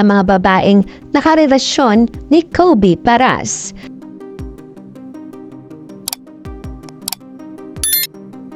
ang mga babaeng nakarelasyon ni Kobe Paras.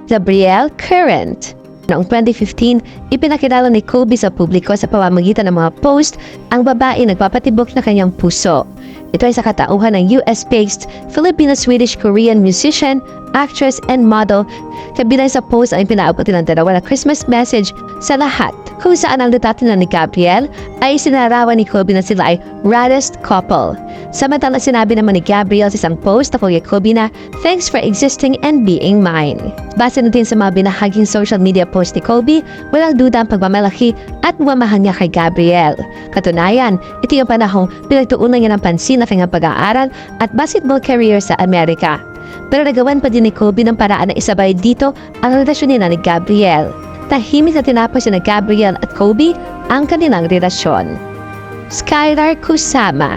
Gabrielle Current. Noong 2015, ipinakilala ni Kobe sa publiko sa pamamagitan ng mga post ang babae nagpapatibok na kanyang puso. Ito ay sa katauhan ng US-based Filipino-Swedish-Korean musician, actress, and model. Kabilang sa post ay pinaabot ng dalawa na Christmas message sa lahat kung saan ang na ni Gabriel ay sinarawan ni Kobe na sila ay raddest couple. Samantala sinabi naman ni Gabriel sa isang post na kay Kobe na thanks for existing and being mine. Base na din sa mga binahaging social media post ni Kobe, walang duda ang pagmamalaki at mamahal niya kay Gabriel. Katunayan, ito yung panahong pinagtuunan niya ng pansin na kanyang pag-aaral at basketball career sa Amerika. Pero nagawan pa din ni Kobe ng paraan na isabay dito ang relasyon nila ni Gabriel. Tahimik na tinapos ni Gabriel at Kobe ang kanilang relasyon. Skylar Kusama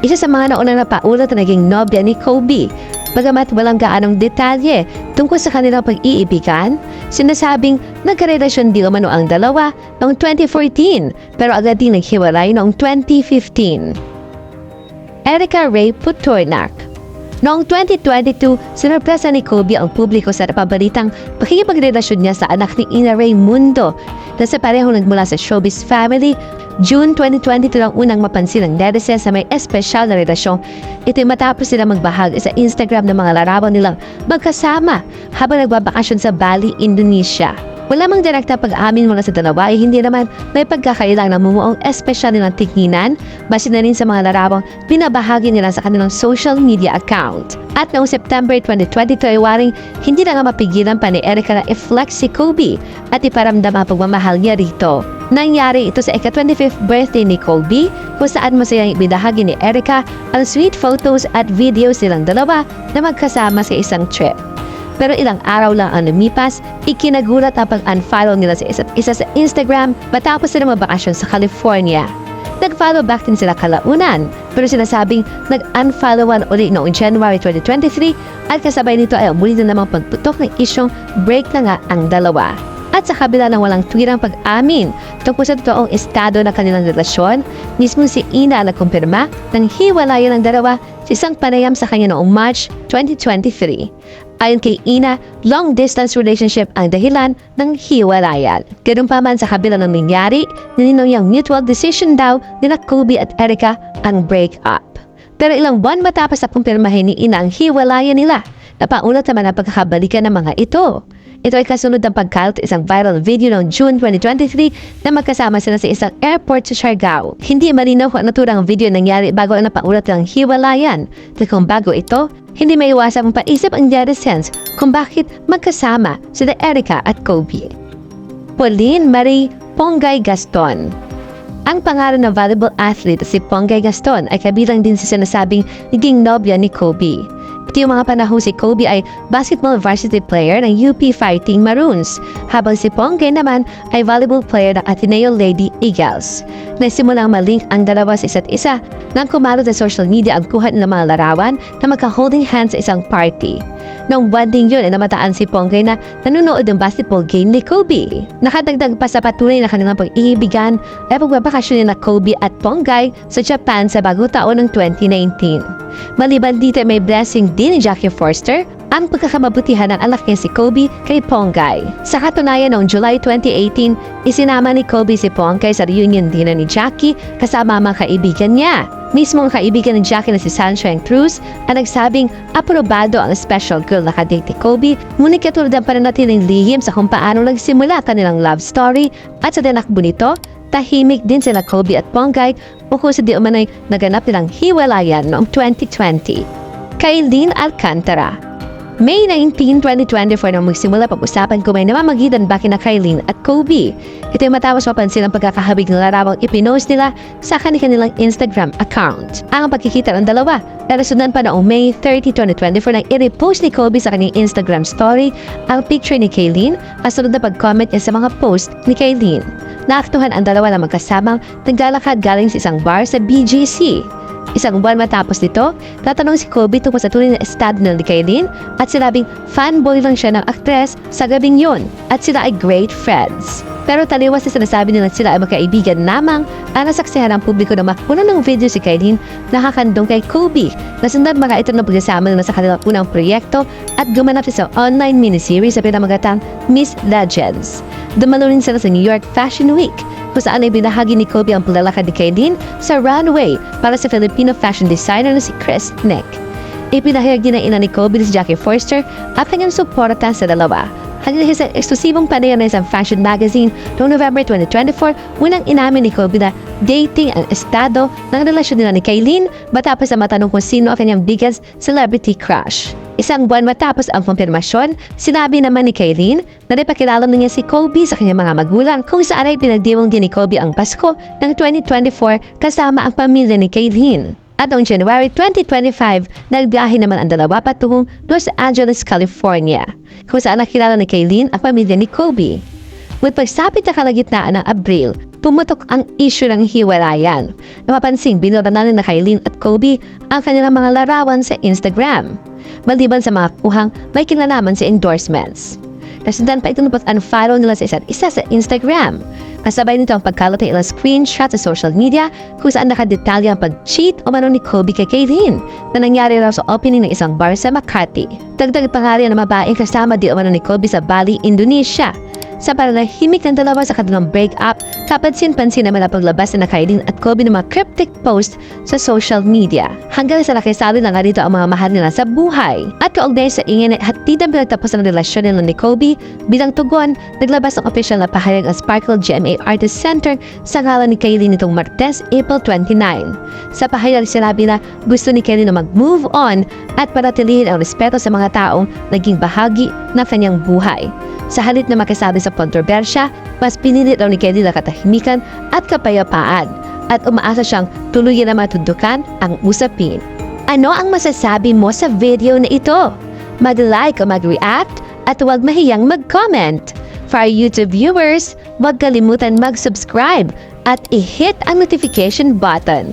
Isa sa mga naunang napaulat na naging nobya ni Kobe Bagamat walang gaanong detalye tungkol sa kanilang pag-iibigan, sinasabing nagkarelasyon di umano ang dalawa noong 2014 pero agad din naghiwalay noong 2015. Erica Ray Putornak Noong 2022, sinurpresa ni Kobe ang publiko sa napabalitang pakikipagrelasyon niya sa anak ni Ina Ray Mundo na sa parehong nagmula sa showbiz family. June 2022 lang unang mapansin ng netizens sa may espesyal na relasyon. Ito'y matapos sila magbahagi sa Instagram ng mga larawan nilang magkasama habang nagbabakasyon sa Bali, Indonesia. Wala mang direkta pag-amin mula sa dalawa ay hindi naman may pagkakailang na mumuong espesyal nilang tinginan base na rin sa mga larawang binabahagi nila sa kanilang social media account. At noong September 2022 ay waring hindi na nga mapigilan pa ni Erica na i-flex si Kobe at iparamdam ang pagmamahal niya rito. Nangyari ito sa ika-25th birthday ni Kobe kung saan masayang ibinahagi ni Erica ang sweet photos at videos silang dalawa na magkasama sa isang trip. Pero ilang araw lang ang lumipas, ikinagulat ang pag-unfollow nila sa isa't isa sa Instagram matapos sila mabakasyon sa California. Nag-follow back din sila kalaunan, pero sinasabing nag-unfollowan uli noong January 2023 at kasabay nito ay muli na namang pagputok ng isyong break na nga ang dalawa. At sa kabila ng walang twirang pag-amin tungkol sa totoong estado ng kanilang relasyon, mismo si Ina nagkumpirma ng hiwalayan ng dalawa sa isang panayam sa kanya noong March 2023. Ayon kay Ina, long-distance relationship ang dahilan ng hiwalayan. Ganun pa man sa kabila ng nangyari, nininaw yung mutual decision daw nila Kobe at Erica ang break up. Pero ilang buwan matapos na kumpirmahin ni Ina ang hiwalayan nila, napaulat naman ang pagkakabalikan ng mga ito. Ito ay kasunod ng pagkalat isang viral video noong June 2023 na magkasama sila sa isang airport sa Siargao. Hindi malinaw kung naturang video nangyari bago ang napaulat ng hiwalayan. At kung bago ito, hindi may iwasang paisip ang netizens kung bakit magkasama sila Erica at Kobe. Pauline Marie Pongay Gaston ang pangalan ng volleyball athlete si Pongay Gaston ay kabilang din sa sinasabing naging nobya ni Kobe. Ito yung mga panahon si Kobe ay basketball varsity player ng UP Fighting Maroons, habang si Pongay naman ay volleyball player ng Ateneo Lady Eagles. Nasimulang malink ang dalawa sa isa't isa nang kumaro sa social media ang kuha ng mga larawan na magka-holding hands sa isang party. Noong bonding yun ay namataan si Pongay na nanonood ng basketball game ni Kobe. Nakadagdag pa sa patuloy na kanilang pag-iibigan ay pagbabakasyon na Kobe at Pongay sa Japan sa bagong taon ng 2019. Maliban dito may blessing din ni Jackie Forster ang pagkakamabutihan ng anak niya si Kobe kay Pongay. Sa katunayan noong July 2018, isinama ni Kobe si Pongay sa reunion dinner ni Jackie kasama ang mga kaibigan niya. Mismo ang kaibigan ni Jackie na si Sunshine Cruz ang nagsabing aprobado ang special girl na kadate ni Kobe, ngunit katulad ang pananatiling lihim sa kung paano nagsimula kanilang love story at sa dinakbo nito, tahimik din sila Kobe at Pongay ukol sa di umano'y naganap nilang hiwalayan noong 2020. Kailin Alcantara May 19, 2024 nang magsimula pag-usapan kung may namamagitan ba kina Kailin at Kobe. Ito ay matapos mapansin ang pagkakahabig ng larawang ipinost nila sa kanilang Instagram account. Ang pagkikita ng dalawa, narasundan pa noong May 30, 2024 nang i-repost ni Kobe sa kanyang Instagram story ang picture ni Kailin at sunod na pag-comment niya sa mga post ni Kailin. Naaktuhan ang dalawa na magkasamang naglalakad galing sa isang bar sa BGC. Isang buwan matapos nito, tatanong si Kobe tungkol sa tunay na estado ng Kailin at sinabing fanboy lang siya ng aktres sa gabing yun at sila ay great friends. Pero taliwas na sinasabi nila sila ay magkaibigan lamang ang nasaksihan ng publiko na makuna ng video si Kailin nakakandong kay Kobe na sundan mga ito na pagsasama nila sa kanilang unang proyekto at gumanap sa online miniseries sa pinamagatang Miss Legends. Dumalo rin sila sa New York Fashion Week kung saan ay binahagi ni Kobe ang paglalakad ni Kailin sa runway para sa Filipino fashion designer na si Chris Nick. Ipinahayag din na ina ni Kobe si Jackie Forster at kanyang suporta sa dalawa. Hanggang sa eksklusibong panayam ng isang fashion magazine noong November 2024, unang inamin ni Kobe na dating ang estado ng relasyon nila ni Kailin matapos na matanong kung sino ang kanyang biggest celebrity crush. Isang buwan matapos ang kumpirmasyon, sinabi naman ni Kailin na napakilala na niya si Kobe sa kanyang mga magulang kung saan ay pinagdiwang din ni Kobe ang Pasko ng 2024 kasama ang pamilya ni Kailin. At noong January 2025, nagbiyahe naman ang dalawa patungong Los Angeles, California, kung saan nakilala ni Kailin ang pamilya ni Kobe. With pagsapit na kalagitnaan ng Abril, pumutok ang issue ng hiwalayan. Napapansing binura na ni Kailin at Kobe ang kanilang mga larawan sa Instagram. Maliban sa mga kuhang may kinalaman sa endorsements. Nasundan pa ito ng pag-unfollow nila sa isa't isa sa Instagram. Kasabay nito ang pagkalat ng ilang screenshot sa social media kung saan nakadetalya ang pag-cheat o mano ni Kobe kay Kaylin na nangyari raw sa opening ng isang bar sa Makati. Dagdag pangalan ng babaeng kasama di o mano ni Kobe sa Bali, Indonesia. Sa paranahimik ng dalawa sa kanilang break-up, kapansin-pansin naman ang paglabas na Kailin at Kobe ng mga cryptic post sa social media. Hanggang sa nakisali na nga dito ang mga mahal nila sa buhay. At kaugnay sa ingin at hatid ang pinagtapos ng relasyon nila ni Kobe, bilang tugon, naglabas ng official na pahayag ang Sparkle GMA Artist Center sa ngalan ni Kailin nitong Martes, April 29. Sa pahayag sinabi na gusto ni Kailin na mag-move on at paratilihin ang respeto sa mga taong naging bahagi ng kanyang buhay. Sa halip na makasabi sa kontrobersya, mas pinilit raw ni Kelly na katahimikan at kapayapaan at umaasa siyang tuluyan na matudukan ang usapin. Ano ang masasabi mo sa video na ito? Mag-like o mag-react at huwag mahiyang mag-comment. For our YouTube viewers, huwag kalimutan mag-subscribe at i-hit ang notification button